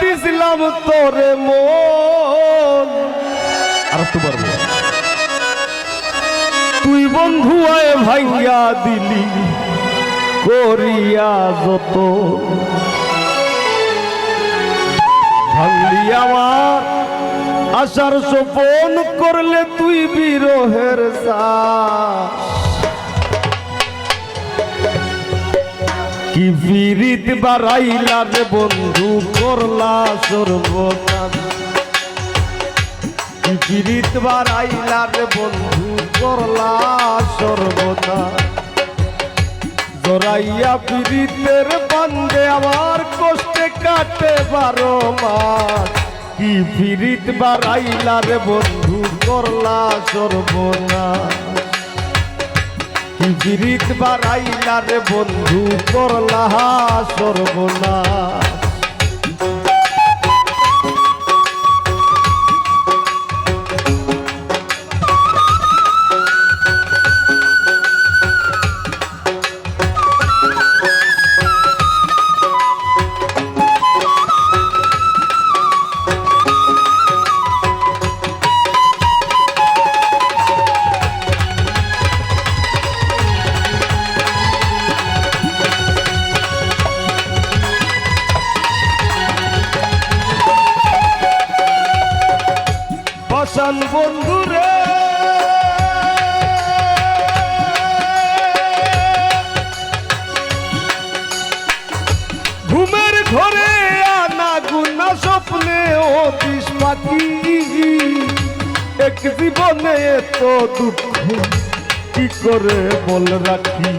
দিলাম তোরে মন। আর একটু পারব তুই বন্ধু আয় ভাইয়া দিলি, করিয়া যত। আমার আশার সোপন করলে তুই বিরহের শ্বাস কি বিরিত বাড়াইলা রে বন্ধু, করলা সর্বনাশ। কি বিরিত বাড়াইলা রে বন্ধু, করলা সর্বনাশ। জরাইয়া পীড়িতের বান্ধে আমার কষ্টে কাটে বারো মাস। কি পীড়িত বাড়াইলা রে বন্ধু, করলা সর্বনাশ। কি বাড়াইলার বন্ধু করলা সর্বনাশ। পাশান বন্ধুরে ঘুমের ঘরে আনা গুনা স্বপ্নে ও পাখি। এক জীবনে তো দুঃখ, কি করে বল রাখি?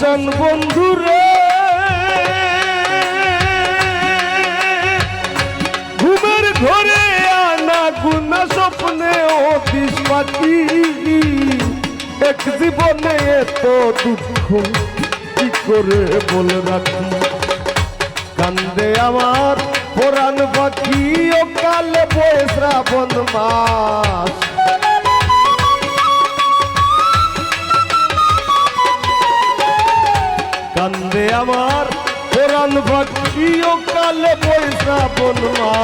পাশান বন্ধুরে, ঘুমের ঘরে আনা গুনা স্বপ্নে পাখি এক জীবনে এত দুঃখ, কি করে বলে রাখি? কান্দে আমার পুরাণ পাখি ও কালে বয়ে শ্রাবণ মাস। কান্দে আমার। কোরআন ভক্তি ও কালে পয়সা বলমা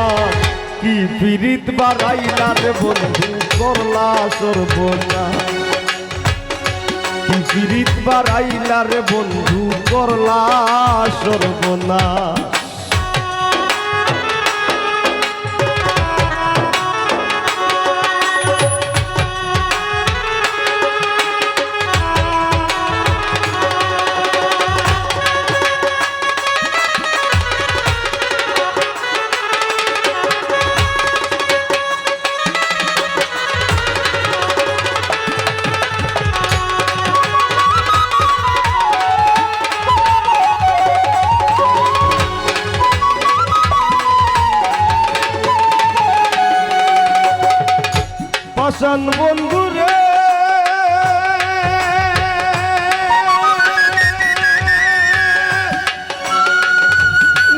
কি পীড়িত বাড়াইলা রে বন্ধু, করলা সর্বনা কি পীড়িত বাড়াইলা রে বন্ধু, করলা সর্বনা পাশান বন্ধুরে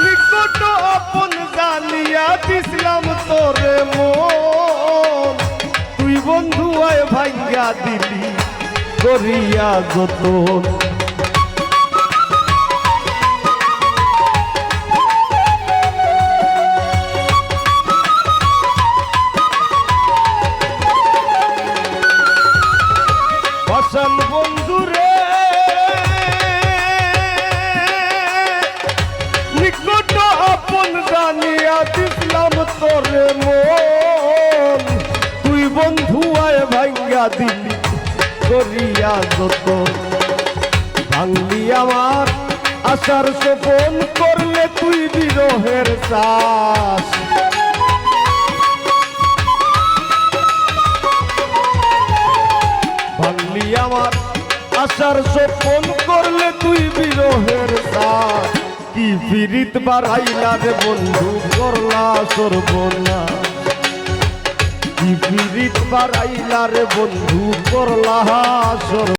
নিকট আপন জানিয়া দিছিলাম তোরে মন। তুই বন্ধু আয় ভাঙ্গা দিলি, করিয়া যতন। পাশান বন্ধুরে। নিকট আপন জানিয়া দিছিলাম তোরে মন। তুই বন্ধু আয় ভাঙ্গা দিলি, করিয়া যত ভাঙলি আমার আশার সোপন করলে তুই বিরহের চাষ। আশার স্বপন করলে তুই বিরহের সাথ কি ফিরিত বাড়াইলা রে বন্ধু, করলা সর্বনা কি ফিরিত বাড়াইলা রে বন্ধু, করলা সর্ব